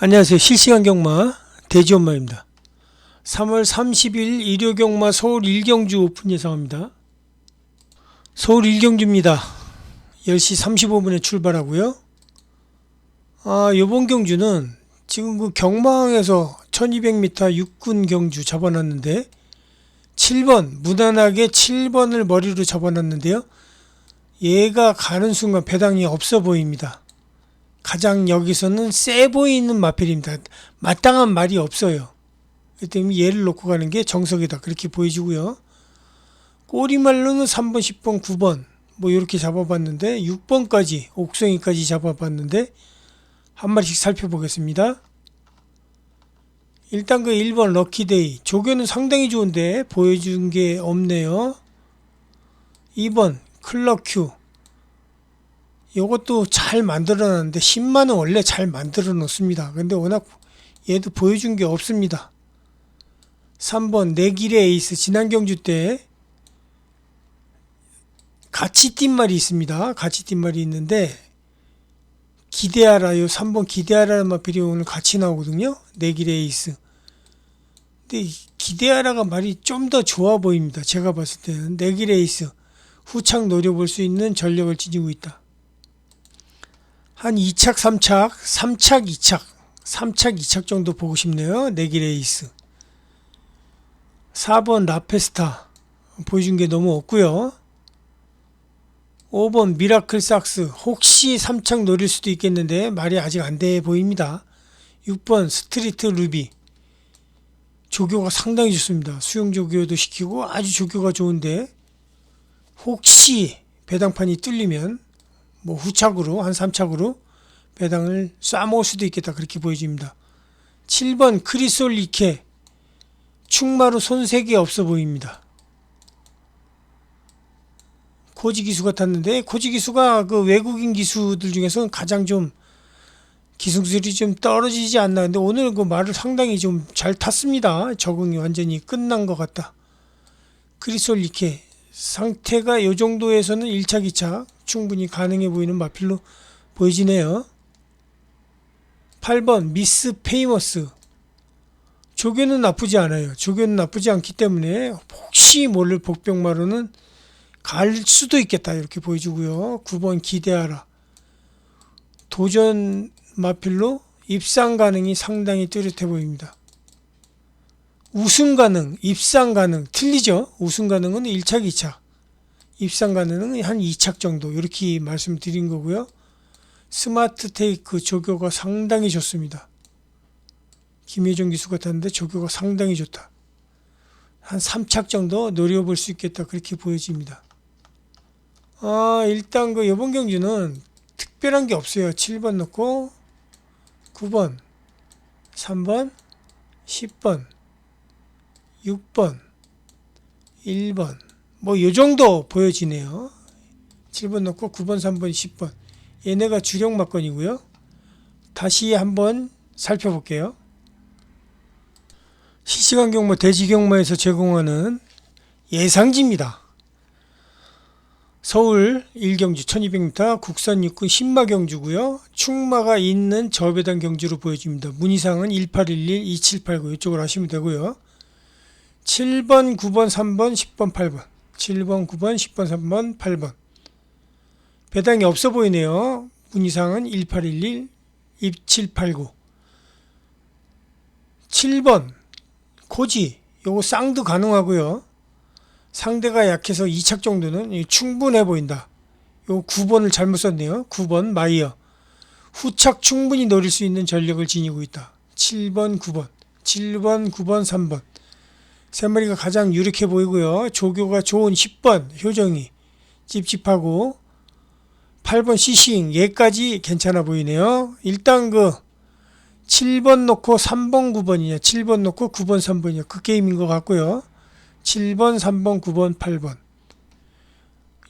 안녕하세요. 실시간 경마 대지엄마입니다. 3월 30일 일요 경마 서울 일경주 오픈 예상합니다. 서울 일경주입니다. 10시 35분에 출발하고요. 아, 요번 경주는 지금 그 경마항에서 1200m 육군 경주 잡아놨는데 7번 무난하게 7번을 머리로 잡아놨는데요. 얘가 가는 순간 배당이 없어 보입니다. 가장 여기서는 세 보이는 마필입니다. 마땅한 말이 없어요. 그렇기 때문에 얘를 놓고 가는 게 정석이다. 그렇게 보여지고요. 꼬리말로는 3번, 10번, 9번 뭐 이렇게 잡아봤는데 6번까지 옥성이까지 잡아봤는데 한 마리씩 살펴보겠습니다. 일단 그 1번 럭키데이 조교는 상당히 좋은데 보여준 게 없네요. 2번 클럭큐 이것도 잘 만들어 놨는데 10만원 원래 잘 만들어 놓습니다. 근데 워낙 얘도 보여준 게 없습니다. 3번 내길의 에이스 지난 경주 때 같이 뛴 말이 있습니다. 같이 뛴 말이 있는데 기대하라요. 3번 기대하라는 말이 오늘 같이 나오거든요. 내길의 에이스. 근데 이 기대하라가 말이 좀 더 좋아 보입니다. 제가 봤을 때는 내길의 에이스 후창 노려볼 수 있는 전력을 지니고 있다. 한 2착, 3착, 3착, 2착, 3착, 2착 정도 보고 싶네요. 에이스. 4번 라페스타 보여준 게 너무 없고요. 5번 미라클 삭스 혹시 3착 노릴 수도 있겠는데 말이 아직 안 돼 보입니다. 6번 스트리트 루비 조교가 상당히 좋습니다. 수영 조교도 시키고 아주 조교가 좋은데 혹시 배당판이 뚫리면 뭐 후착으로 한 3착으로 배당을 쏴먹을 수도 있겠다 그렇게 보여집니다. 7번 크리솔 이케 충마로 손색이 없어 보입니다. 코지 기수 같았는데 코지 기수가 그 외국인 기수들 중에서는 가장 좀 기승술이 좀 떨어지지 않나 근데 오늘 그 말을 상당히 좀 잘 탔습니다. 적응이 완전히 끝난 것 같다. 크리솔 이케 상태가 이 정도에서는 1차, 2차 충분히 가능해 보이는 마필로 보여지네요. 8번 미스 페이머스 조교는 나쁘지 않아요. 조교는 나쁘지 않기 때문에 혹시 모를 복병마로는 갈 수도 있겠다 이렇게 보여주고요. 9번 기대하라. 도전 마필로 입상 가능이 상당히 뚜렷해 보입니다. 우승 가능, 입상 가능 틀리죠? 우승 가능은 1차, 2차. 입상 가능은 한 2착 정도 이렇게 말씀드린 거고요. 스마트 테이크 조교가 상당히 좋습니다. 김혜정 기수 같았는데 조교가 상당히 좋다. 한 3착 정도 노려볼 수 있겠다 그렇게 보여집니다. 아 일단 그 이번 경주는 특별한 게 없어요. 7번 넣고 9번, 3번, 10번, 6번, 1번 뭐요 정도 보여지네요. 7번 넣고 9번, 3번, 10번. 얘네가 주력 막건이고요. 다시 한번 살펴볼게요. 실시간 경마 대지 경마에서 제공하는 예상지입니다. 서울 1경주 1200m 국산 육군 신마 경주고요. 충마가 있는 저배당 경주로 보여집니다. 문의사항은 1811 2789 이쪽으로 하시면 되고요. 7번, 9번, 3번, 10번, 8번. 7번, 9번, 10번, 3번, 8번. 배당이 없어 보이네요. 문의사항은 1811 2789 7번 고지 요거 쌍도 가능하고요. 상대가 약해서 2착 정도는 충분해 보인다. 요 9번을 잘못 썼네요. 9번 마이어. 후착 충분히 노릴 수 있는 전력을 지니고 있다. 7번, 9번. 7번, 9번, 3번. 세 마리가 가장 유력해 보이고요. 조교가 좋은 10번 효정이 찝찝하고 8번 시싱 얘까지 괜찮아 보이네요. 일단 그 7번 놓고 3번 9번이냐 7번 놓고 9번 3번이냐 그 게임인 것 같고요. 7번 3번 9번 8번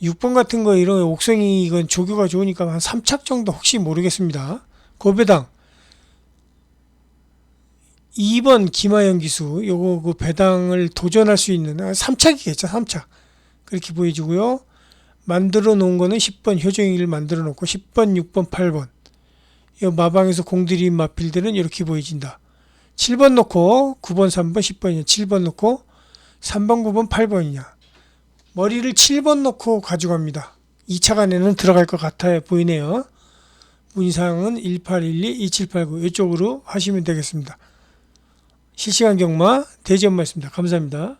6번 같은 거 이런 옥성이 이건 조교가 좋으니까 한 3착 정도 혹시 모르겠습니다. 고배당 2번 김하영 기수 요거 그 배당을 도전할 수 있는 3착이겠죠 3착 그렇게 보여지고요 만들어 놓은 거는 10번 효정이를 만들어 놓고 10번 6번 8번 이 마방에서 공들인 마필들은 이렇게 보여진다. 7번 놓고 9번, 3번, 10번이냐. 7번 놓고 3번, 9번, 8번이냐. 머리를 7번 놓고 가져갑니다. 2차 간에는 들어갈 것 같아 보이네요. 문상은 1812, 2789 이쪽으로 하시면 되겠습니다. 실시간 경마 대지 엄마였습니다. 감사합니다.